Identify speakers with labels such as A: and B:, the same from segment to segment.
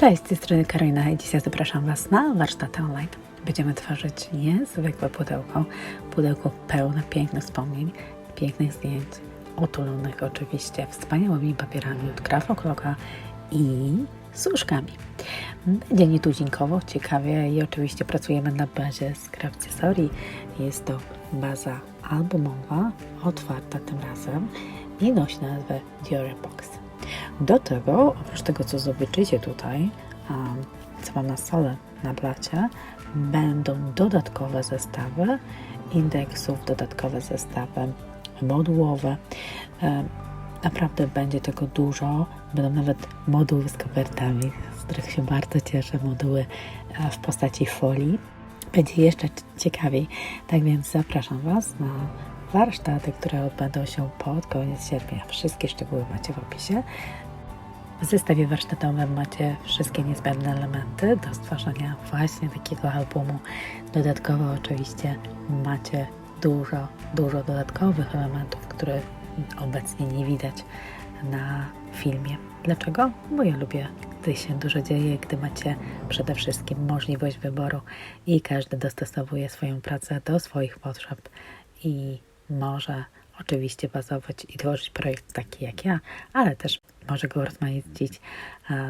A: Cześć, z tej strony Karolina i dzisiaj zapraszam Was na warsztaty online. Będziemy tworzyć niezwykłe pudełko, pudełko pełne pięknych wspomnień, pięknych zdjęć, otulonych oczywiście wspaniałymi papierami od Grafokloka i suszkami. Będzie nietuzinkowo, ciekawie i oczywiście pracujemy na bazie Scrapcessory. Jest to baza albumowa, otwarta tym razem i nosi nazwę Dior Box. Do tego, oprócz tego, co zobaczycie tutaj, co mam na stole na blacie, będą dodatkowe zestawy indeksów, dodatkowe zestawy modułowe. E, Naprawdę będzie tego dużo. Będą nawet moduły z kopertami, z których się bardzo cieszę. Moduły e, w postaci folii. Będzie jeszcze ciekawiej. Tak więc zapraszam Was na warsztaty, które odbędą się pod koniec sierpnia. Wszystkie szczegóły macie w opisie. W zestawie warsztatowym macie wszystkie niezbędne elementy do stworzenia właśnie takiego albumu. Dodatkowo oczywiście macie dużo, dużo dodatkowych elementów, które obecnie nie widać na filmie. Dlaczego? Bo ja lubię, gdy się dużo dzieje, gdy macie przede wszystkim możliwość wyboru i każdy dostosowuje swoją pracę do swoich potrzeb i może oczywiście bazować i tworzyć projekt taki jak ja, ale też może go rozmaicić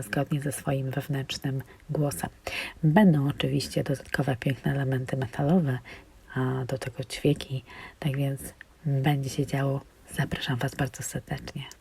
A: zgodnie ze swoim wewnętrznym głosem. Będą oczywiście dodatkowe piękne elementy metalowe, a do tego ćwieki, tak więc będzie się działo. Zapraszam Was bardzo serdecznie.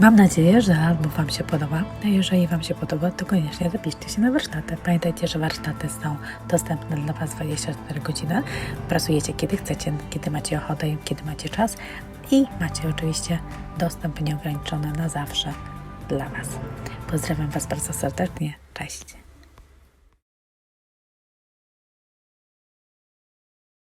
A: Mam nadzieję, że album Wam się podoba. A jeżeli Wam się podoba, to koniecznie zapiszcie się na warsztaty. Pamiętajcie, że warsztaty są dostępne dla Was 24 godziny. Pracujecie kiedy chcecie, kiedy macie ochotę kiedy macie czas. I macie oczywiście dostęp nieograniczony na zawsze dla Was. Pozdrawiam Was bardzo serdecznie. Cześć.